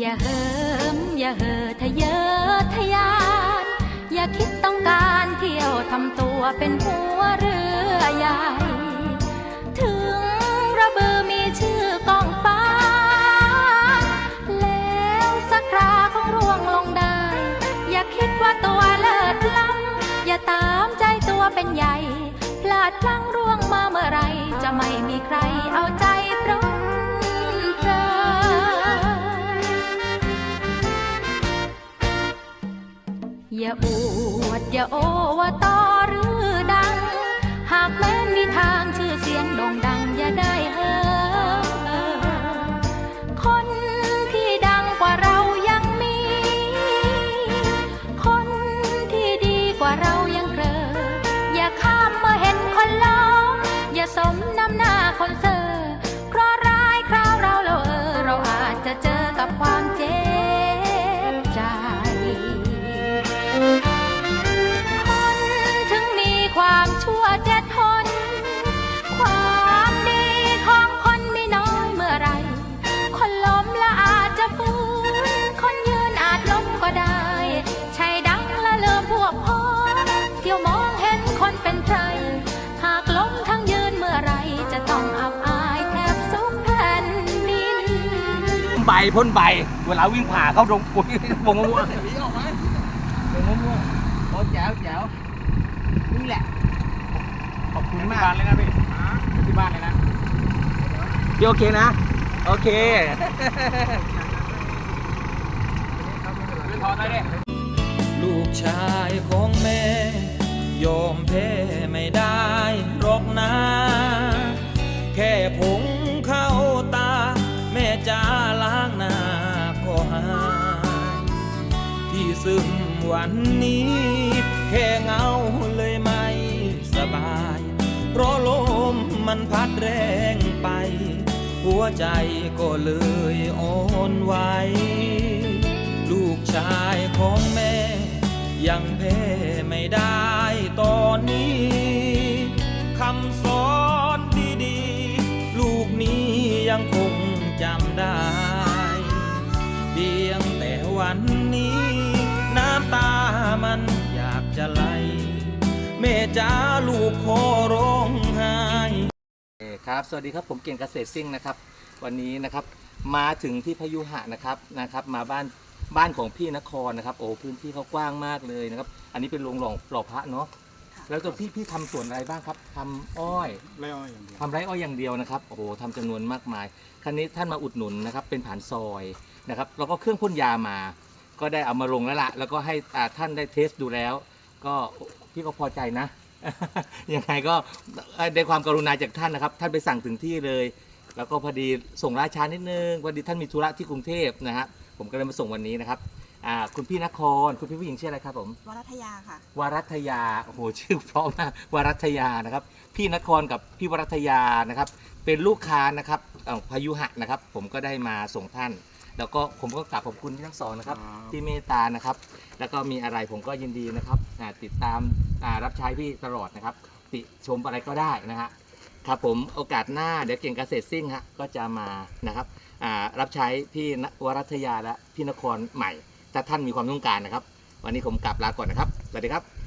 อย่าเหิมอย่าเห่อทะเยอทะยาน อย่าคิดต้องการเที่ยวทำตัวเป็นหัวเรือใหญ่ ถึงระเบือมีชื่อกองฟ้า แล้วสักคราของร่วงลงได้ อย่าคิดว่าตัวเลิศล้ำอย่าตามใจตัวเป็นใหญ่ พลาดพลั้งร่วงมาเมื่อไรจะไม่มีใครเอา อย่าอวดอย่าโอว่าต่อหรือดัง หากแม้นมีทางชื่อเสียงโด่งดังอย่าได้ ใบพ่นใบ เวลาวิ่งผ่าเข้าตรงปุ๋ยวงมะม่วงหนีออกไหมเป็นมะม่วงโอ้แจ๋วแจ๋วนี่แหละ ขอบคุณมากบ้านเลยนะพี่ที่บ้านเลยนะพี่โอเคนะ โอเคถอดได้ดิลูกชายของแม่ ยอมแพ้ไม่ได้หรอกนะ ซึมวันนี้ แค่เงาเลยไม่สบาย เพราะลมมันพัดแรงไป หัวใจก็เลยอ่อนไหวลูกชายของแม่ ยังแพ้ไม่ได้ตอนนี้คำสอนดีๆ ลูกนี้ยังคงจำได้ เพียงแต่วันนี้น้ จะไหลแม่จ้าลูกขอร้องไห้โอเคครับ สวัสดีครับผมเก่งเกษตรซิ่งนะครับ วันนี้นะครับมาถึงที่พยุหะนะครับนะครับ มาบ้านบ้านของพี่นครนะครับ โอ้พื้นที่เขากว้างมากเลยนะครับ อันนี้เป็นโรงหล่อหล่อพระเนาะแล้วตัวพี่พี่ทำสวนอะไรบ้างครับทำอ้อยไม่อ้อยอย่างเดียวทำไร่อ้อยอย่างเดียวนะครับโอ้โหทำจำนวนมากมาย ครั้นี้ท่านมาอุดหนุนนะครับ เป็นผ่านซอยนะครับแล้วก็เครื่องพ่นยามา ก็ได้เอามาลงแล้วละแล้วก็ให้อ่าท่านได้เทสดูแล้ว ก็พี่ก็พอใจนะ ยังไงก็ได้ความกรุณาจากท่านนะครับ ท่านไปสั่งถึงที่เลย แล้วก็พอดีส่งราช้านิดนึงพอดีท่านมีธุระที่กรุงเทพนะฮะผมก็เลยมาส่งวันนี้นะครับอ่าคุณพี่นครคุณพี่ผู้หญิงชื่ออะไรครับผมวรัทยาค่ะวรัตยาโอ้โหชื่อเพราะมากวรัตยานะครับ พี่นครกับพี่วรัตยานะครับ เป็นลูกค้านะครับเอ่อพายุหะนะครับ ผมก็ได้มาส่งท่าน แล้วก็ผมก็กราบขอบคุณที่ทั้งสองนะครับ ที่เมตตานะครับ แล้วก็มีอะไรผมก็ยินดีนะครับอ่าติดตามอ่ารับใช้พี่ตลอดนะครับ ติชมอะไรก็ได้นะฮะครับผมโอกาสหน้าเดี๋ยวเก่งเกษตรซิ่งฮะก็จะมานะครับอ่ารับใช้พี่ณวรัตยาและพี่นครใหม่ถ้าท่านมีความต้องการนะครับ วันนี้ผมกลับลาก่อนนะครับสวัสดีครับ